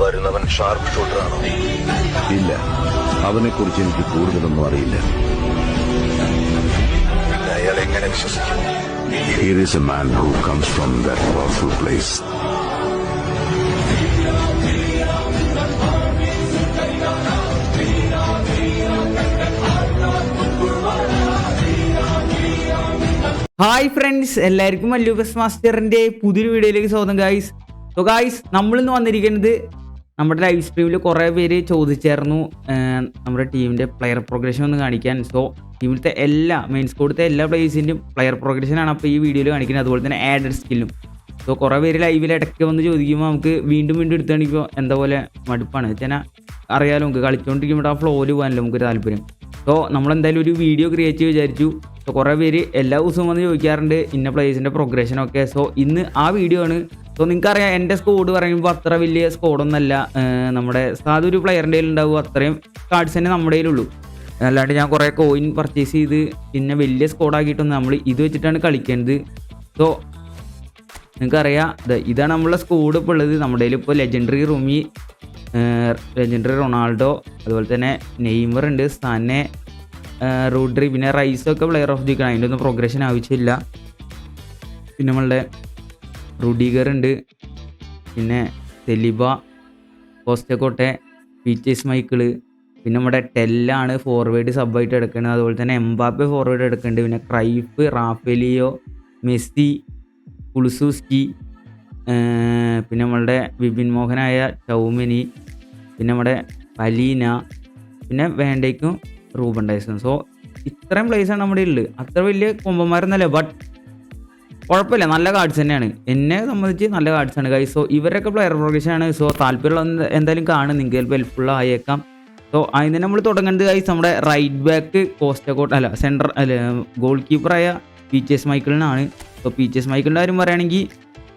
വരുന്നവൻ ഷാർപ്പ് ഷൂട്ടറാണോ ഇല്ല. അവനെക്കുറിച്ച് എനിക്ക് കൂടുതലൊന്നും അറിയില്ല. അയാൾ എങ്ങനെ വിശ്വസിക്കും? Here is a man who comes from that powerful place. Hi friends എല്ലാവർക്കും അല്ലൂബസ് മാസ്റ്ററിന്റെ പുതിയൊരു വീഡിയോയിലേക്ക് സ്വാഗതം ഗായ്സ് സോ ഗായ്സ് നമ്മളിന്ന് വന്നിരിക്കുന്നത് നമ്മുടെ ലൈവ് സ്ട്രീമിൽ കുറേ പേര് ചോദിച്ചായിരുന്നു നമ്മുടെ ടീമിന്റെ പ്ലെയർ പ്രോഗ്രഷൻ ഒന്ന് കാണിക്കാൻ. സോ ടീമിലത്തെ എല്ലാ മെയിൻ സ്കോഡിലത്തെ എല്ലാ പ്ലേയേഴ്സിന്റെയും പ്ലെയർ പ്രോഗ്രഷനാണ് അപ്പോൾ ഈ വീഡിയോയിൽ കാണിക്കുന്നത്. അതുപോലെ തന്നെ ആഡഡ് സ്കില്ലും സോ കുറേ പേര് ലൈവിൽ ഇടയ്ക്ക് വന്ന് ചോദിക്കുമ്പോൾ നമുക്ക് വീണ്ടും വീണ്ടും എടുത്താണിപ്പോൾ എന്താ പോലെ മടുപ്പാണ്. വെച്ചാൽ അറിയാലോ നമുക്ക് കളിച്ചുകൊണ്ടിരിക്കുമ്പോൾ ആ ഫ്ലോയിൽ പോകാനല്ലോ നമുക്ക് താല്പര്യം. സോ നമ്മളെന്തായാലും ഒരു വീഡിയോ ക്രിയേറ്റ് ചെയ്ത് വിചാരിച്ചു. സോ കുറേ പേര് എല്ലാ ദിവസവും വന്ന് ചോദിക്കാറുണ്ട് ഇന്ന പ്ലേസിന്റെ പ്രോഗ്രഷനൊക്കെ സോ ഇന്ന് ആ വീഡിയോ ആണ് സോ നിങ്ങൾക്കറിയാം എന്റെ സ്കോഡ് പറയുമ്പോൾ അത്ര വലിയ സ്കോഡൊന്നല്ല നമ്മുടെ സാധു ഒരു പ്ലെയറിന്റെ ഉണ്ടാവും അത്രയും കാർഡ്സ് തന്നെ നമ്മുടെ കയ്യിലുള്ളൂ. അല്ലാണ്ട് ഞാൻ കുറേ കോയിൻ പർച്ചേസ് ചെയ്ത് പിന്നെ വലിയ സ്കോഡാക്കിയിട്ടൊന്നും നമ്മൾ ഇത് വെച്ചിട്ടാണ് കളിക്കേണ്ടത് സോ നിങ്ങൾക്കറിയാം ഇതാണ് നമ്മളെ സ്കോഡ് ഇപ്പോൾ ഉള്ളത്. നമ്മുടെ കയ്യിൽ ഇപ്പോൾ ലെജൻഡറി റൂമി ലെജൻഡറി റൊണാൾഡോ അതുപോലെ തന്നെ നെയ്മർ ഉണ്ട് സനെ റൂഡ്രി പിന്നെ റൈസൊക്കെ പ്ലെയർ ഓഫ് ദി അതിന്റെ ഒന്നും പ്രോഗ്രഷൻ ആവശ്യമില്ല. പിന്നെ നമ്മളുടെ റുഡിഗർ ഉണ്ട് പിന്നെ സെലിബ കോസ്റ്റക്കോട്ടെ പീച്ചേഴ്സ് മൈക്കിൾ. പിന്നെ നമ്മുടെ ടെല്ലാണ് ഫോർവേഡ് സബായിട്ട് എടുക്കുന്നത്. അതുപോലെ തന്നെ എംബാപ്പെ ഫോർവേഡ് എടുക്കുന്നുണ്ട്. പിന്നെ ക്രൈഫ് റാഫേലിയോ മെസ്സി കുളുസൂസ്കി പിന്നെ നമ്മളുടെ വിപിൻ മോഹനായ ചൗമിനി പിന്നെ നമ്മുടെ പലീന പിന്നെ വേണ്ടയ്ക്കും റൂബൻ ഡൈസൺ. സോ ഇത്രയും പ്ലേസാണ് നമ്മുടെ ഉള്ളത് അത്ര വലിയ കൊമ്പന്മാരൊന്നല്ല ബട്ട് കുഴപ്പമില്ല. നല്ല കാർഡ്സ് തന്നെയാണ്. എന്നെ സംബന്ധിച്ച് നല്ല കാർഡ്സ് ആണ്. കൈ സോ ഇവരൊക്കെ പ്ലെയർ ആണ്. സോ താല്പര്യമുള്ള എന്തായാലും കാണും. നിങ്ങൾക്ക് ചിലപ്പോൾ ഹെൽപ്ഫുൾ ആയേക്കാം. സോ അതിന് നമ്മൾ തുടങ്ങേണ്ടത് ഗൈസ് നമ്മുടെ റൈറ്റ് ബാക്ക് കോസ്റ്റക്കോട്ട് അല്ല സെന്റർ അല്ല ഗോൾ കീപ്പറായ പി ടി എസ് മൈക്കിളിനാണ് സോ പി ടി എസ് മൈക്കിളിന്റെ കാര്യം പറയുകയാണെങ്കിൽ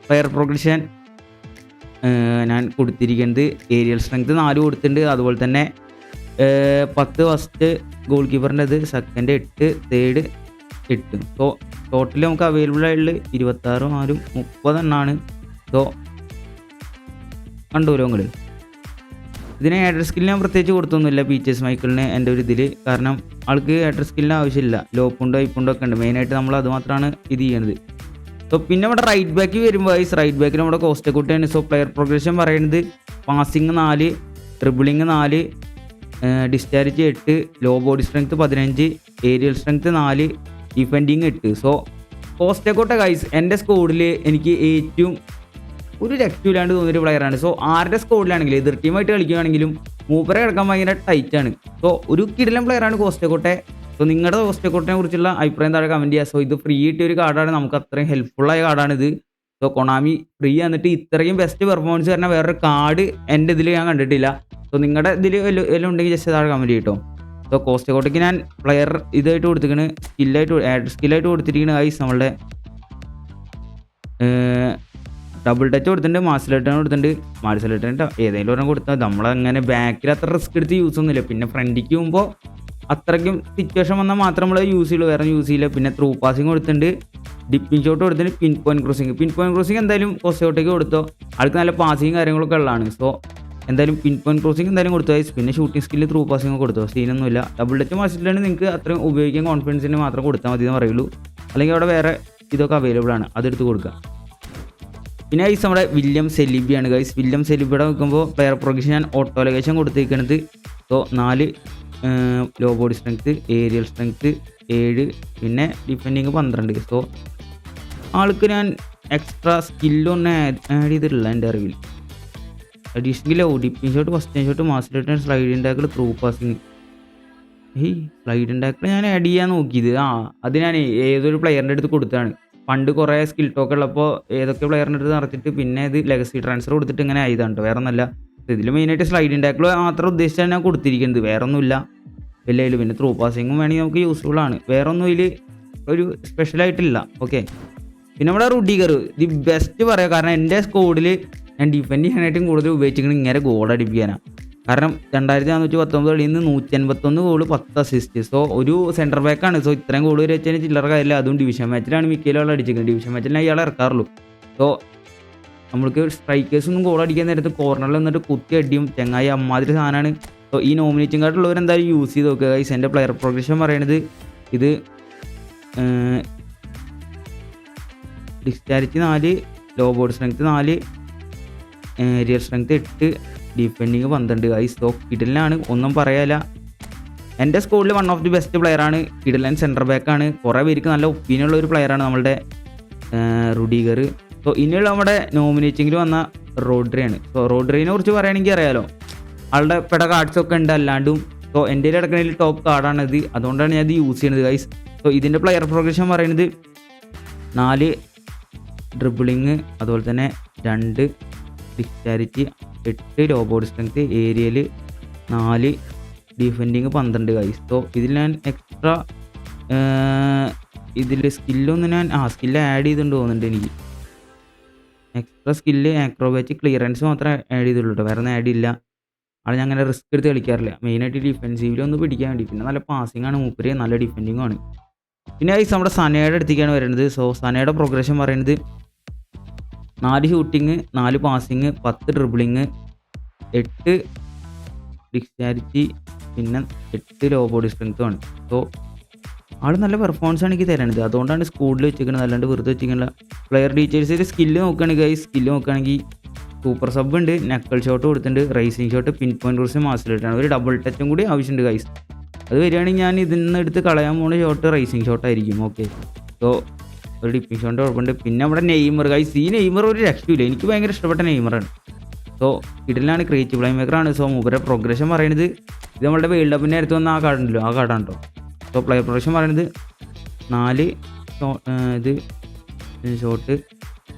പ്ലെയർ പ്രോഗ്രഷൻ ഞാൻ കൊടുത്തിരിക്കുന്നത് ഏരിയൽ സ്ട്രെങ്ത് നാല് കൊടുത്തിട്ടുണ്ട്. അതുപോലെ തന്നെ പത്ത് ഫസ്റ്റ് ഗോൾ കീപ്പറിന്റെ ഇത് സെക്കൻഡ് എട്ട് തേർഡ് എട്ട്. സോ ടോട്ടൽ നമുക്ക് അവൈലബിൾ ആയിട്ടുള്ള ഇരുപത്താറും ആറും മുപ്പതെണ്ണാണ് സോ കണ്ടുവരും നിങ്ങൾ ഇതിന് ആഡർ സ്കില്ല് ഞാൻ പ്രത്യേകിച്ച് കൊടുത്തൊന്നുമില്ല പീച്ചേഴ്സ് മൈക്കിളിന് എന്റെ ഒരു ഇതിൽ കാരണം ആൾക്ക് ആഡർ സ്കില്ലിന് ആവശ്യമില്ല. ലോപ്പുണ്ടോ ഐപ്പുണ്ടോ ഒക്കെ ഉണ്ട്. മെയിനായിട്ട് നമ്മൾ അത് മാത്രമാണ് ഇത് ചെയ്യണത്. സോ പിന്നെ നമ്മുടെ റൈറ്റ് ബാക്ക് വരുമ്പോൾ ഈ റൈറ്റ് ബാക്കിൽ നമ്മുടെ കോസ്റ്റ് കൂട്ടിയാണ്. സോ പ്ലെയർ പ്രോഗ്രഷൻ പറയുന്നത് പാസിങ് നാല് ട്രിബിളിങ് നാല് ഡിസ്ചാർജ് എട്ട് ലോ ബോഡി സ്ട്രെങ്ത് പതിനഞ്ച് ഏരിയൽ സ്ട്രെങ്ത് നാല് ഡിഫെൻഡിങ് ഇട്ട്. സോ പോസ്റ്റക്കോട്ട ഗൈസ് എന്റെ സ്കോഡിൽ എനിക്ക് ഏറ്റവും ഒരു രക്ഷയില്ലാണ്ട് തോന്നിയൊരു പ്ലെയറാണ് സോ ആരുടെ സ്കോഡിലാണെങ്കിലും എതിർ ടീമായിട്ട് കളിക്കുകയാണെങ്കിലും മൂപ്പറെ കിടക്കാൻ ഭയങ്കര ടൈറ്റാണ് സോ ഒരു കിടിലൻ പ്ലെയറാണ് കോസ്റ്റക്കോട്ടെ സോ നിങ്ങളുടെ കോസ്റ്റക്കോട്ടിനെ കുറിച്ചുള്ള അഭിപ്രായം താഴെ കമന്റ് ചെയ്യുക സോ ഇത് ഫ്രീ കിട്ടിയ ഒരു കാർഡാണ് നമുക്ക് അത്രയും ഹെൽപ്ഫുള്ളായ കാർഡാണിത് സോ കൊണാമി ഫ്രീ എന്നിട്ട് ഇത്രയും ബെസ്റ്റ് പെർഫോമൻസ് വരുന്ന വേറൊരു കാർഡ് എന്റെ ഇതിൽ ഞാൻ കണ്ടിട്ടില്ല. സോ നിങ്ങളുടെ ഇതിൽ എല്ലാം ഉണ്ടെങ്കിൽ ജസ്റ്റ് താഴെ കമന്റ് ചെയ്യട്ടോ സോ കോസ്റ്റ് കോട്ടയ്ക്ക് ഞാൻ പ്ലെയർ ഇതായിട്ട് കൊടുത്തിരിക്കണ് സ്കില്ലായിട്ട് സ്കില്ലായിട്ട് കൊടുത്തിരിക്കുന്ന ഐസ് നമ്മളുടെ ഡബിൾ ടച്ച് കൊടുത്തിട്ടുണ്ട് മാസിലേട്ടൻ കൊടുത്തിട്ടുണ്ട്. മാസിലേട്ടൻ ഏതെങ്കിലും ഒരെണ്ണം കൊടുത്താൽ നമ്മളങ്ങനെ ബാക്കിൽ അത്ര റിസ്ക് എടുത്ത് യൂസ് ഒന്നുമില്ല. പിന്നെ ഫ്രണ്ടിക്ക് പോകുമ്പോൾ അത്രയ്ക്കും സിറ്റുവേഷൻ വന്നാൽ മാത്രം നമ്മൾ യൂസ് ചെയ്യുള്ളൂ. വേറെ യൂസ് ചെയ്യില്ല. പിന്നെ ത്രൂ പാസിങ് കൊടുത്തിട്ടുണ്ട്. ഡിപ്പിംഗ് ഷോട്ട് കൊടുത്തിട്ടുണ്ട്. Pin point crossing pin point crossing എന്തായാലും കോസ്റ്റ് ഔട്ടേക്ക് കൊടുത്തോ. ആൾക്ക് നല്ല പാസിങ് കാര്യങ്ങളൊക്കെ ഉള്ളതാണ്. സോ എന്തായാലും പിൻ പോയിന്റ് ക്രോസിങ് എന്തായാലും കൊടുത്തു ഗൈസ് പിന്നെ ഷൂട്ടിംഗ് സ്കില്ല് ത്രൂ പാസിംഗ് കൊടുത്തോ. സീനൊന്നുമില്ല ഡബിൾ ഡെറ്റ് മാസിലാണ് നിങ്ങൾക്ക് അത്രയും ഉപയോഗിക്കാൻ കോൺഫിഡൻസിന് മാത്രം കൊടുത്താൽ മതി എന്ന് പറയുള്ളൂ. അല്ലെങ്കിൽ അവിടെ വേറെ ഇതൊക്കെ അവൈലബിൾ ആണ്. അതെടുത്ത് കൊടുക്കുക. പിന്നെ ഗൈസ് നമ്മുടെ വില്യം സെലിബിയാണ് ഗൈസ് വില്യം സെലിബിയുടെ നോക്കുമ്പോൾ പ്ലെയർ പ്രൊഗഷൻ ഞാൻ ഓട്ടോ ലൊക്കേഷൻ കൊടുത്തിരിക്കുന്നത് സോ നാല് low body strength aerial strength ഏഴ് പിന്നെ ഡിഫെൻഡിങ് പന്ത്രണ്ട്. സോ ആൾക്ക് ഞാൻ എക്സ്ട്രാ സ്കില്ലൊന്നും ആഡ് ചെയ്തിട്ടില്ല എന്റെ അറിവിൽ. അഡീഷണലോ P shot first shot master return tackle through passing ഏയ് സ്ലൈഡിങ് ടാക്കിൾ ഞാൻ ആഡ് ചെയ്യാൻ നോക്കിയത്. ആ അത് ഞാൻ ഏതൊരു പ്ലെയറിന്റെ അടുത്ത് കൊടുത്താണ് പണ്ട് കുറേ സ്കിൽ ടോക്ക് ഉള്ളപ്പോൾ ഏതൊക്കെ പ്ലെയറിന്റെ അടുത്ത് നടത്തിയിട്ട് പിന്നെ ഇത് ലെഗസി ട്രാൻസ്ഫർ കൊടുത്തിട്ട് ഇങ്ങനെ ആയതാണ് കേട്ടോ വേറെ ഒന്നല്ല ഇതിൽ മെയിനായിട്ട് സ്ലൈഡിങ് ടാക്കിൾ മാത്രം ഉദ്ദേശിച്ചാണ് ഞാൻ കൊടുത്തിരിക്കുന്നത്. വേറെ ഒന്നുമില്ല ഇതിൽ പിന്നെ ത്രൂ പാസിങ്ങും വേണമെങ്കിൽ നമുക്ക് യൂസ്ഫുൾ ആണ്. വേറെ ഒന്നും ഇതിൽ ഒരു സ്പെഷ്യലായിട്ടില്ല ഓക്കെ പിന്നെ നമ്മുടെ റുഡിഗർ ദി ബെസ്റ്റ് പറയാം. കാരണം എന്റെ സ്കോഡിൽ ഞാൻ ഡിഫെൻഡ് ചെയ്യാനായിട്ടും കൂടുതൽ ഉപയോഗിച്ചിരിക്കുന്നത് ഇങ്ങനെ ഗോൾ അടിപ്പിക്കാനാണ് കാരണം രണ്ടായിരത്തി നാനൂറ്റി പത്തൊമ്പത് കളിയിൽ നിന്ന് നൂറ്റി അൻപത്തൊന്ന് ഗോൾ പത്ത് അസിസ്റ്റ് സോ ഒരു സെന്റർ ബാക്കാണ് സോ ഇത്രയും ഗോൾ വരെ വെച്ചാൽ ചില്ലറ കാര്യമില്ല. അതും ഡിവിഷൻ മാച്ചിലാണ് മിക്കയിലും ആൾ അടിച്ചിരിക്കുന്നത്. ഡിവിഷൻ മാച്ചിലാണ് ഇയാൾ ഇറക്കാറുള്ളൂ. സോ നമ്മൾക്ക് സ്ട്രൈക്കേഴ്സ് ഒന്നും ഗോൾ അടിക്കാൻ നേരത്ത് കോർണറിൽ നിന്നിട്ട് കുത്തി അടിയും ചെങ്ങായി അമ്മാതിരി സാധനമാണ്. സോ ഈ നോമിനേറ്റിംഗ് കാർഡുള്ളവർ എന്തായാലും യൂസ് ചെയ്ത് നോക്കുക. ഗൈസ് എന്റെ പ്ലെയർ പ്രോഗ്രഷൻ പറയണത് ഇത് ഡിസ്ചാരിറ്റി നാല് ലോ ബോർഡ് സ്ട്രെങ്ത് നാല് റിയൽ സ്ട്രെങ്ത് എട്ട് ഡിഫെൻഡിങ് പന്ത്രണ്ട്. ഗൈസ് സോ കിടലിനാണ്. ഒന്നും പറയാല. എന്റെ സ്കൂളിൽ വൺ ഓഫ് ദി ബെസ്റ്റ് പ്ലെയറാണ് കിടലൻ സെന്റർ ബാക്കാണ് കുറേ പേർക്ക് നല്ല ഒപ്പീനിയൻ ഉള്ള ഒരു പ്ലെയറാണ് നമ്മളുടെ റുഡീഗർ. സോ ഇനിയുള്ള നമ്മുടെ നോമിനേറ്റിങ്ങിൽ വന്ന റോഡ്രിയാണ് സോ റോഡ്രിനെ കുറിച്ച് പറയുകയാണെങ്കിൽ അറിയാലോ. ആളുടെ പെട കാർഡ്സൊക്കെ ഉണ്ട് അല്ലാണ്ടും. സോ എന്റെ കിടക്കുന്നതിൽ ടോപ്പ് കാർഡാണ് ഇത്. അതുകൊണ്ടാണ് ഞാൻ ഇത് യൂസ് ചെയ്യുന്നത് ഗൈസ് സോ ഇതിന്റെ പ്ലെയർ പ്രോഗ്രഷൻ പറയുന്നത് നാല് ഡ്രിബിളിങ് അതുപോലെ തന്നെ രണ്ട് ഡിസ്ചാരിറ്റി എട്ട് ലോ ബോഡി സ്ട്രെങ്ത് ഏരിയയിൽ നാല് ഡിഫെൻഡിങ് പന്ത്രണ്ട് കൈസ് സോ ഇതിൽ ഞാൻ എക്സ്ട്രാ ഇതിൽ സ്കില്ലൊന്നും ഞാൻ ആ സ്കില്ല് ആഡ് ചെയ്തിട്ടുണ്ട് തോന്നുന്നുണ്ട് എനിക്ക്. എക്സ്ട്രാ സ്കില്ല് ആക്രോബാറ്റിക് ക്ലിയറൻസ് മാത്രമേ ആഡ് ചെയ്തിട്ടുള്ളൂ കേട്ടോ വേറെ ഒന്നും ആഡ് ഇല്ല. അത് ഞാൻ അങ്ങനെ റിസ്ക് എടുത്ത് കളിക്കാറില്ല. മെയിനായിട്ട് ഡിഫെൻസീവിൽ ഒന്ന് പിടിക്കാൻ വേണ്ടി. പിന്നെ നല്ല പാസിംഗ് ആണ് മൂപ്പര്. നല്ല ഡിഫെൻഡിങ്ങും ആണ്. പിന്നെ ഈ നമ്മുടെ സനയുടെ അടുത്തേക്കാണ് വരുന്നത് സോ സനയുടെ പ്രോഗ്രഷൻ പറയുന്നത് നാല് ഷൂട്ടിങ് നാല് പാസിങ് പത്ത് ഡ്രിബിളിങ് എട്ട് ഡിക്സാരിറ്റി പിന്നെ എട്ട് ലോ ബോഡി സ്ട്രെങ്ത്തുമാണ് സോ ആൾ നല്ല പെർഫോമൻസ് ആണ് എനിക്ക് തരണത് അതുകൊണ്ടാണ് സ്കൂളിൽ വെച്ചിരിക്കുന്നത് അല്ലാണ്ട് വെറുതെ വെച്ചിരിക്കുന്ന പ്ലെയർ ഡീറ്റെയിൽസിൽ സ്കില്ല് നോക്കുകയാണെങ്കിൽ സ്കില്ല് നോക്കുകയാണെങ്കിൽ സൂപ്പർ സബ് ഉണ്ട്. നക്കൽ ഷോട്ട് കൊടുത്തിട്ടുണ്ട്. റേസിംഗ് ഷോട്ട് പിൻ പോയിന്റ് കുറച്ച് മാസിലിട്ടാണ് ഒരു ഡബിൾ ടച്ചും കൂടി ആവശ്യമുണ്ട് ഗൈസ് അത് വരികയാണെങ്കിൽ ഞാൻ ഇതിൽ നിന്ന് എടുത്ത് കളയാൻ പോകുന്ന ഷോട്ട് റേസിംഗ് ഷോട്ടായിരിക്കും ഓക്കെ സോ ഒരു ഡിപ്പിംഗ് കുഴപ്പമുണ്ട്. പിന്നെ നമ്മുടെ നെയ്മർ ഗൈസ് ഈ നെയ്മർ ഒരു രക്ഷയില്ല എനിക്ക് ഭയങ്കര ഇഷ്ടപ്പെട്ട നെയ്മറാണ്. സോ ഇടലാണ് ക്രിയേറ്റീവ് പ്ലേ മേക്കറാണ് സോ മൂപ്പരെ പ്രോഗ്രഷൻ പറയുന്നത് ഇത് നമ്മളുടെ വേൾഡ് കപ്പിന്റെ അടുത്ത് വന്ന ആ കാർഡുണ്ടല്ലോ ആ കാർഡാണ് കേട്ടോ സോ പ്ലേ പ്രോഗ്രഷൻ പറയുന്നത് നാല് ഇത് ഷോട്ട്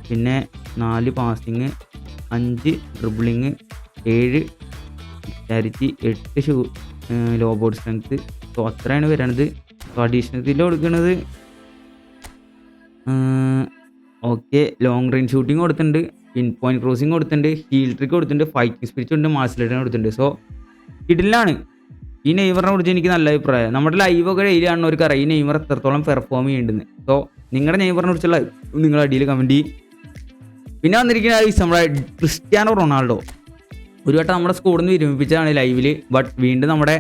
പിന്നെ നാല് പാസിങ് അഞ്ച് ഡ്രിബിളിങ് ഏഴ് ചാരിറ്റി എട്ട് shoe low board strength so അത്രയാണ് വരണത്. സോ അഡീഷണൽ കൊടുക്കുന്നത് ഓക്കെ. ലോങ് റേഞ്ച് ഷൂട്ടിംഗ് കൊടുത്തിട്ടുണ്ട്. പിൻ പോയിന്റ് ക്രോസിംഗ് കൊടുത്തിട്ടുണ്ട്. ഹീൽ ട്രിക്ക് കൊടുത്തിട്ടുണ്ട്. ഫൈറ്റിംഗ് സ്പിരിറ്റ് ഉണ്ട്. മാസിലേറ്റർ കൊടുത്തിട്ടുണ്ട്. സോ കിഡിലാണ് ഈ നെയ്മറിനെ കുറിച്ച് എനിക്ക് നല്ല അഭിപ്രായം. നമ്മുടെ ലൈവൊക്കെ അവർക്ക് അറിയാം. ഈ നെയ്മർ എത്രത്തോളം പെർഫോം ചെയ്യുന്നുണ്ടെന്ന് സോ നിങ്ങളുടെ നെയ്മറിനെ കുറിച്ചുള്ള നിങ്ങൾ അടിയിൽ കമന്റ് ചെയ്യും. പിന്നെ വന്നിരിക്കുന്ന ഈ നമ്മുടെ ക്രിസ്ത്യാനോ റൊണാൾഡോ. ഒരു വട്ടം നമ്മുടെ സ്കൂളിൽ നിന്ന് വിരമിപ്പിച്ചതാണ് ലൈവിൽ ബട്ട് വീണ്ടും നമ്മുടെ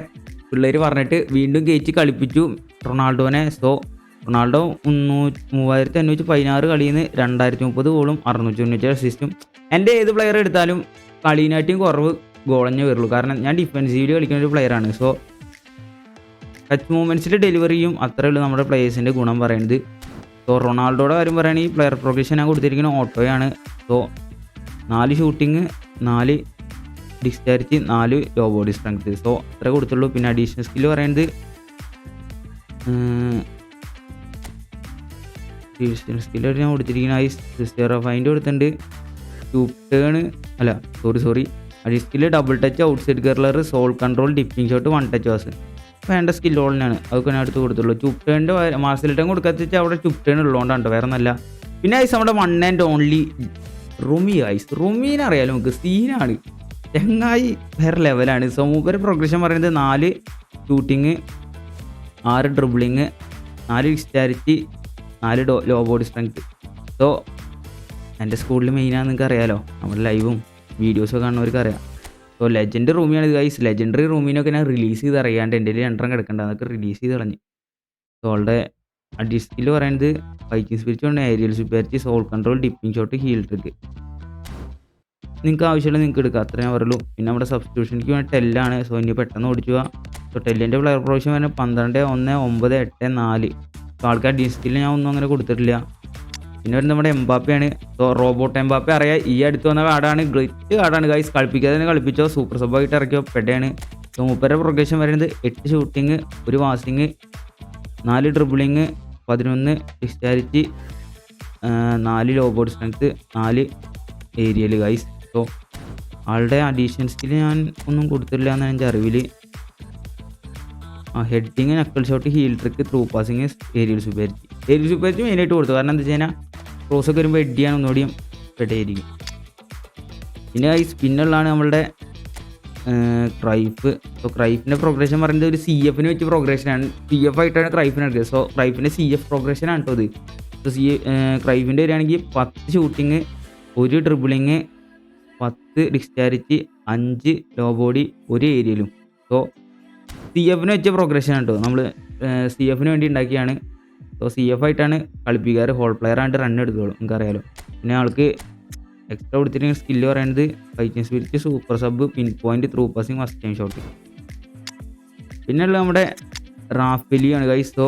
പിള്ളേർ പറഞ്ഞിട്ട് വീണ്ടും കയറ്റി കളിപ്പിച്ചു റൊണാൾഡോനെ. സോ റൊണാൾഡോ മുന്നൂറ്റി മൂവായിരത്തി അഞ്ഞൂറ്റി പതിനാറ് കളിയിൽ നിന്ന് രണ്ടായിരത്തി മുപ്പത് ഗോളും അറുന്നൂറ്റി തൊണ്ണൂറ്റി അസിസ്റ്റും. എന്റെ ഏത് പ്ലെയർ എടുത്താലും കളീനായിട്ടും കുറവ് ഗോളഞ്ഞേ വരുള്ളൂ. കാരണം ഞാൻ ഡിഫെൻസീവിൽ കളിക്കുന്ന ഒരു പ്ലെയറാണ് സോ ടച്ച് മൂവ്മെന്റ്സിൽ ഡെലിവറിയും അത്രേ ഉള്ളൂ നമ്മുടെ പ്ലേയേഴ്സിന്റെ ഗുണം പറയുന്നത്. സോ റൊണാൾഡോയുടെ കാര്യം പറയുകയാണെങ്കിൽ പ്ലെയർ പ്രൊഫഷൻ ഞാൻ കൊടുത്തിരിക്കുന്ന ഓട്ടോയാണ് സോ നാല് ഷൂട്ടിങ് നാല് ഡിസ്ചാർജ് നാല് ലോ ബോഡി സ്ട്രെങ്ത് സോ അത്ര കൊടുത്തുള്ളൂ. പിന്നെ അഡീഷണൽ സ്കില്ല് പറയുന്നത് ഒരു ഞാൻ കൊടുത്തിരിക്കുന്ന ഐ ഫൈന്റെ കൊടുത്തിട്ടുണ്ട്. ടൂപ്പ് ടേൺ അല്ല സോറി സോറി അടി skill double touch outside curler sole control dipping shot one touch was വേണ്ട സ്കിൽ ഓളിനാണ് അതൊക്കെ ഞാൻ അടുത്ത് കൊടുത്തുള്ളൂ. ചുപ്ടേണിന്റെ മാർസൽ ടേൺ കൊടുക്കാത്ത വെച്ചാൽ അവിടെ ചുപ്ടേൺ ഉള്ളതുകൊണ്ടാണ് വേറെ നല്ല പിന്നെ ഐസ് നമ്മുടെ വൺ ആൻഡ് ഓൺലി റുമി ഐസ്. റുമീനെ അറിയാലോ നമുക്ക്. സീനാണ് ചെങ്ങായി വേറെ ലെവലാണ് സോ മൂപ്പര് പ്രോഗ്രഷൻ പറയുന്നത് നാല് ഷൂട്ടിങ് ആറ് ഡ്രിബിളിങ് നാല് ഡിസ്ചാരിറ്റി നാല് ഡോ ലോ ബോഡി സ്ട്രെങ്ത് സോ എന്റെ സ്കൂളിൽ മെയിനാണ് നിങ്ങൾക്ക് അറിയാലോ നമ്മുടെ ലൈവും വീഡിയോസും കാണുന്നവർക്ക് അറിയാം സോ ലെജൻഡ് റൂമിയാണ് ഇത് ഗൈസ് ലെജൻഡറി റൂമിനൊക്കെ ഞാൻ റിലീസ് ചെയ്ത് അറിയാണ്ട് എന്റെ രണ്ടെണ്ണം കിടക്കണ്ട. അതൊക്കെ റിലീസ് ചെയ്ത് കളഞ്ഞു. സോ അവളുടെ അഡീസ്കിൽ പറയുന്നത് ബൈക്കിംഗ് സ്പിരിറ്റ് ഉണ്ട് aerial superiority sole control dipping shot heel trick നിങ്ങൾക്ക് ആവശ്യമുള്ള നിങ്ങൾക്ക് എടുക്കുക അത്രയും പറയുള്ളൂ. പിന്നെ നമ്മുടെ സബ്സ്റ്റിറ്റ്യൂഷനിക്ക് വേണ്ടി ടെല്ലാണ് സോ ഇനി പെട്ടെന്ന് ഓടിച്ചു പോവാം. സോ ടെല്ലിന്റെ പ്ലെയർ പ്രാവശ്യം വരുന്നത് പന്ത്രണ്ട് ഒന്ന് ഒമ്പത് എട്ട് നാല്. സോ ആൾക്കാർ ഡിസ്കിൽ ഞാൻ ഒന്നും അങ്ങനെ കൊടുത്തിട്ടില്ല. പിന്നെ ഒരു നമ്മുടെ എംബാപ്പയാണ്. റോബോട്ട് എംബാപ്പ അറിയാം ഈ അടുത്ത് വന്ന കാർഡാണ് ഗ്രേറ്റ് കാർഡാണ് ഗൈസ് കളിപ്പിക്കാതെ തന്നെ കളിപ്പിച്ചോ. സൂപ്പർ സബായിട്ട് ഇറക്കിയോ. പെട്ടയാണ് സോ മുപ്പര പ്രൊഗ്രഷൻ വരുന്നത് എട്ട് ഷൂട്ടിങ് ഒരു പാസിങ് നാല് ഡ്രിബിളിങ് പതിനൊന്ന് ഡിസ്റ്റാരിറ്റി നാല് ലോ ബോർഡ് സ്ട്രെങ്ത് നാല് ഏരിയയിൽ ഗൈസ് സോ ആളുടെ അഡീഷണൽ സ്കിൽ ഞാൻ ഒന്നും കൊടുത്തില്ല എന്നാണ് എന്റെ അറിവിൽ heading knuckle shot heel trick through passing aerial superiority aerial superiority മെയിനായിട്ട് കൊടുത്തു. കാരണം എന്താ വെച്ച് കഴിഞ്ഞാൽ ക്രോസ് ഒക്കെ വരുമ്പോൾ എഡിയാണ് ഒന്നുകൂടിയും പെട്ടേരിക്കും പിന്നെ ഈ സ്പിന്നുള്ളതാണ് നമ്മളുടെ ക്രൈഫ് സോ ക്രൈഫിന്റെ പ്രോഗ്രഷൻ പറയുന്നത് ഒരു സി എഫിന് വെച്ച് പ്രോഗ്രഷനാണ് സി എഫ് ആയിട്ടാണ് ക്രൈഫിന് എടുക്കുന്നത്. സോ ക്രൈഫിന്റെ സി എഫ് പ്രോഗ്രഷനാണ് കേട്ടോ ഇത്. സോ സി ക്രൈഫിന്റെ വരികയാണെങ്കിൽ പത്ത് ഷൂട്ടിങ് ഒരു ഡ്രിബിളിങ് പത്ത് ഡിസ്ചാരിറ്റി അഞ്ച് ലോ ബോഡി ഒരു ഏരിയയിലും സോ സി എഫിന് വെച്ച പ്രോഗ്രഷൻ കേട്ടോ നമ്മൾ സി എഫിന് വേണ്ടി ഉണ്ടാക്കിയാണ് സോ സി എഫ് ആയിട്ടാണ് കളിപ്പിക്കാറ്. ഹോൾ പ്ലെയർ ആയിട്ട് റൺ എടുത്തോളൂ നിങ്ങൾക്കറിയാലോ പിന്നെ ആൾക്ക് എക്സ്ട്രാ കൊടുത്തിട്ട് സ്കില്ല് പറയുന്നത് fighting spirit super sub pin point through passing first time shot പിന്നെയുള്ള നമ്മുടെ റാഫെലിയാണ് ഗൈസ് സോ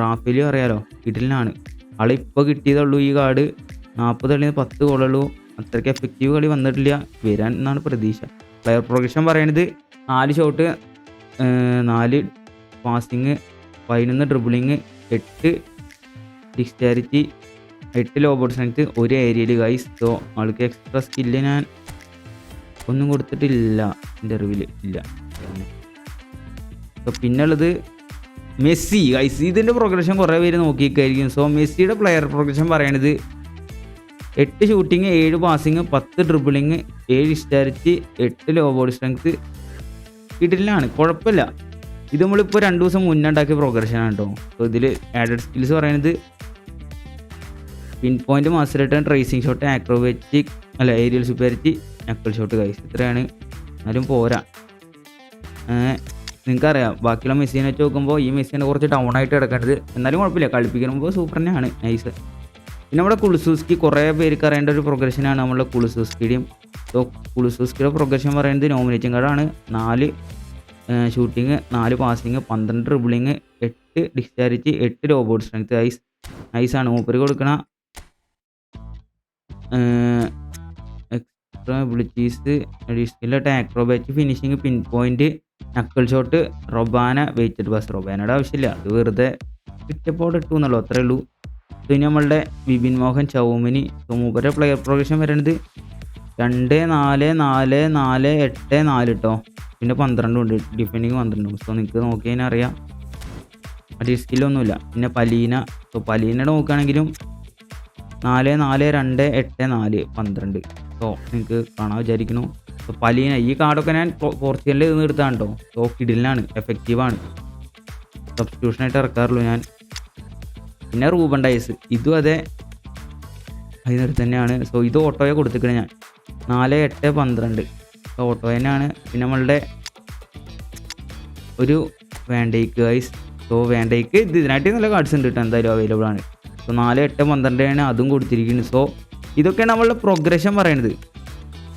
റാഫിലി അറിയാലോ കിടിലിനാണ്. ആളിപ്പോൾ കിട്ടിയതുള്ളൂ ഈ കാർഡ് നാൽപ്പത് നിന്ന് പത്ത് ഗോളുള്ളൂ അത്രയ്ക്ക് എഫക്റ്റീവ് കളി വന്നിട്ടില്ല. വരാൻ എന്നാണ് പ്രതീക്ഷ. പ്ലെയർ പ്രോഗ്രഷൻ പറയണത് നാല് ഷോട്ട് നാല് പാസിങ് പതിനൊന്ന് ഡ്രിബിളിങ് എട്ട് ഡിസ്റ്റാരിറ്റി എട്ട് ലോ ബോർഡ് സ്ട്രെങ്ത് ഒരു ഏരിയയിൽ ഗൈസ് സോ ആൾക്ക് എക്സ്ട്രാ സ്കില്ല് ഞാൻ ഒന്നും കൊടുത്തിട്ടില്ല. എന്റെ അറിവിൽ ഇല്ല. സോ പിന്നുള്ളത് മെസ്സി. ഗൈസ് ഇതിന്റെ പ്രോഗ്രഷൻ കുറേ പേര് നോക്കിയിരിക്കും സോ മെസ്സിയുടെ പ്ലെയർ പ്രോഗ്രഷൻ പറയണത് എട്ട് ഷൂട്ടിങ് ഏഴ് പാസിങ് പത്ത് ഡ്രിബിളിങ് ഏഴ് ഇസ്റ്റാരിറ്റി എട്ട് ലോ ബോൾ സ്ട്രെങ്ത് കിടിലാണ് കുഴപ്പമില്ല. ഇത് നമ്മളിപ്പോൾ രണ്ട് ദിവസം മുന്നേ ഉണ്ടാക്കിയ പ്രോഗ്രഷനാണ് കേട്ടോ. അപ്പോൾ ഇതിൽ ആഡഡ് സ്കിൽസ് പറയുന്നത് pin point master return tracing shot acrobatic അല്ല aerial superiority knuckle shot guys ഇത്രയാണ്. എന്നാലും പോരാ. നിങ്ങൾക്കറിയാം. ബാക്കിയുള്ള മെസ്സിനെ വെച്ച് നോക്കുമ്പോൾ ഈ മെസ്സിനെ കുറച്ച് ഡൗൺ ആയിട്ട് കിടക്കേണ്ടത് എന്നാലും കുഴപ്പമില്ല. കളിപ്പിക്കുമ്പോൾ സൂപ്പർ തന്നെയാണ്. നൈസ് പിന്നെ നമ്മുടെ കുളുസൂസ്കി കുറേ പേർക്ക് അറിയേണ്ട ഒരു പ്രൊഗ്രഷനാണ് നമ്മുടെ കുളുസൂസ്കിയുടെയും. സോ കുളുസൂസ്കിയുടെ പ്രൊഗ്രഷൻ പറയുന്നത് നോമിനേറ്റിംഗ് കാർഡാണ് നാല് ഷൂട്ടിങ് നാല് പാസിങ് പന്ത്രണ്ട് ഡ്രിബിളിങ് എട്ട് ഡിസ്ചാർജ് എട്ട് റോബോട്ട് സ്ട്രെങ്ത് ഐസ് ഐസാണ് മൂപ്പര് കൊടുക്കണ extra abilities additional acrobat finishing pin point knuckle shot റൊബാന weighted pass റൊബാനയുടെ ആവശ്യമില്ല. അത് വെറുതെ കിട്ടിയപ്പോൾ ഇട്ടു എന്നുള്ളൂ. അത്രേ ഉള്ളൂ. പിന്നെ നമ്മളുടെ വിപിൻ മോഹൻ ചൗമിനി മൂപ്പരെ പ്ലെയർ പ്രോഗ്രഷൻ വരുന്നത് രണ്ട് നാല് നാല് നാല് എട്ട് നാല് കേട്ടോ പിന്നെ പന്ത്രണ്ടും ഉണ്ട്. ഡിഫെൻഡിങ് പന്ത്രണ്ടും സോ നിങ്ങൾക്ക് നോക്കി കഴിഞ്ഞാൽ അറിയാം. മറ്റേ സ്കില്ലൊന്നുമില്ല പിന്നെ പലീന. സോ പലീനയുടെ നോക്കുകയാണെങ്കിലും നാല് നാല് രണ്ട് എട്ട് നാല് പന്ത്രണ്ട്. സോ നിങ്ങൾക്ക് കാണാൻ വിചാരിക്കുന്നു. സോ പലീന ഈ കാർഡൊക്കെ ഞാൻ പോർച്ചുഗലിൽ നിന്ന് എടുത്താണ് കേട്ടോ സോ കിഡിലാണ് എഫക്റ്റീവാണ് സബ്സ്റ്റിറ്റ്യൂഷനായിട്ട് ഇറക്കാറുള്ളൂ ഞാൻ. പിന്നെ റൂബൻ ഡൈസ് ഇതും അതെ അതിനൊരു തന്നെയാണ്. സോ ഇത് ഓട്ടോയെ കൊടുത്തിക്കണേ ഞാൻ. നാല് എട്ട് പന്ത്രണ്ട്. ഓട്ടോ തന്നെയാണ്. പിന്നെ നമ്മളുടെ ഒരു വേണ്ടേക്ക് ഗൈസ് സോ വേണ്ടേക്ക് ഇത് ഇതിനായിട്ട് നല്ല കാർഡ്സ് ഉണ്ട് കേട്ടോ എന്തായാലും അവൈലബിൾ ആണ്. സോ നാല് എട്ട് പന്ത്രണ്ടാണ് അതും കൊടുത്തിരിക്കുന്നത് സോ ഇതൊക്കെയാണ് നമ്മളുടെ പ്രോഗ്രഷൻ പറയണത്.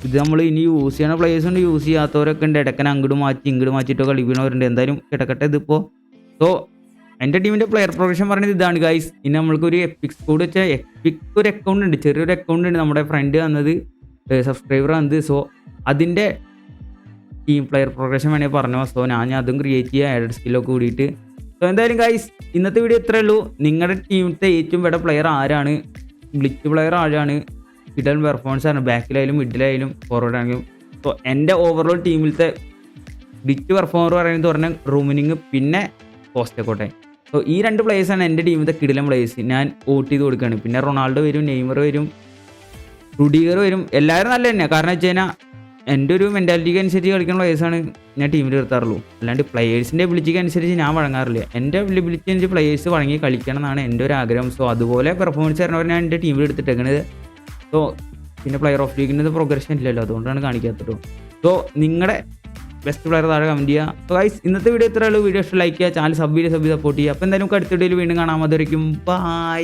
ഇത് നമ്മൾ ഇനി യൂസ് ചെയ്യണ പ്ലേയേഴ്സ് ഉണ്ട് യൂസ് ചെയ്യാത്തവരൊക്കെ ഉണ്ട്. ഇടക്കനെ അങ്ങോട്ട് മാറ്റി ഇങ്ങോട്ട് മാറ്റിയിട്ടോ കളിക്കണവരുണ്ട്. എന്തായാലും കിടക്കട്ടെ ഇതിപ്പോൾ സോ എന്റെ ടീമിന്റെ പ്ലെയർ പ്രൊഫഷൻ പറയുന്നത് ഇതാണ് ഗൈസ് ഇനി നമ്മൾക്ക് ഒരു എപ്പിക്സ് കോഡ് വെച്ചാൽ എപ്പിക് ഒരു അക്കൗണ്ട് ഉണ്ട് ചെറിയൊരു അക്കൗണ്ട് ഉണ്ട് നമ്മുടെ ഫ്രണ്ട് വന്നത് സബ്സ്ക്രൈബർ വന്നത് സോ അതിന്റെ ടീം പ്ലെയർ പ്രോഗ്രഷൻ വേണമെങ്കിൽ പറഞ്ഞു? സോ ഞാൻ അതും ക്രിയേറ്റ് ചെയ്യുക ആഡഡ് സ്കില്ലൊക്കെ കൂടിയിട്ട്. സോ എന്തായാലും ഗൈസ് ഇന്നത്തെ വീഡിയോ ഇത്രേ ഉള്ളൂ. നിങ്ങളുടെ ടീമിലത്തെ ഏറ്റവും ബെറ്റർ പ്ലെയർ ആരാണ്? ഗ്ലിച്ച് പ്ലെയർ ആരാണ്? കിടൽ പെർഫോമൻസ് ആണ്. ബാക്കിലായാലും മിഡിലായാലും ഫോർവേഡ് ആണെങ്കിലും. സോ എന്റെ ഓവറോൾ ടീമിലത്തെ ഗ്ലിച്ച് പെർഫോമർ പറയുന്നത് പറഞ്ഞാൽ റൂമിനിങ് പിന്നെ പോസ്റ്റക്കോട്ടെ സോ ഈ രണ്ട് പ്ലേയേഴ്സാണ് എന്റെ ടീമിലെ കിടിലം പ്ലേയേഴ്സ് ഞാൻ വോട്ട് ചെയ്ത് കൊടുക്കുകയാണ്. പിന്നെ റൊണാൾഡോ വരും നെയ്മർ വരും റുഡിഗർ വരും. എല്ലാവരും നല്ല തന്നെയാണ് കാരണം വെച്ച് കഴിഞ്ഞാൽ എന്റെ ഒരു മെന്റാലിറ്റിക്ക് അനുസരിച്ച് കളിക്കുന്ന പ്ലേയേഴ്സാണ് ഞാൻ ടീമിൽ നിർത്താറുള്ളൂ. അല്ലാണ്ട് പ്ലേയേഴ്സിന്റെ എബിലിറ്റിക്ക് അനുസരിച്ച് ഞാൻ വഴങ്ങാറില്ല. എന്റെ എബിലിറ്റി അനുസരിച്ച് പ്ലേയേഴ്സ് വഴങ്ങി കളിക്കണം എന്നാണ് എന്റെ ഒരു ആഗ്രഹം. സോ അതുപോലെ പെർഫോമൻസ് തരണവർ ഞാൻ എന്റെ ടീമിൽ എടുത്തിട്ടേക്കണത് സോ പിന്നെ പ്ലെയർ ഓഫ് ലീഗിന്റെ പ്രോഗ്രഷൻ ഇല്ലല്ലോ. അതുകൊണ്ടാണ് കാണിക്കാത്തത്. സോ നിങ്ങളുടെ ബെസ്റ്റ് പ്ലെയർ താഴെ കമന്റ് ചെയ്യുക. സോ ഗൈസ് ഇന്നത്തെ വീഡിയോ ഇത്രയുള്ളൂ വീഡിയോ ഇഷ്ടം ലൈക്ക് ചെയ്യുക. ചാനൽ സബ് ചെയ്ത് സബ് ചെയ്ത് സപ്പോർട്ട് ചെയ്യുക. അപ്പോൾ എന്തായാലും അടുത്ത വീഡിയോയിൽ വീണ്ടും കാണാൻ മതിയായിരിക്കും ബൈ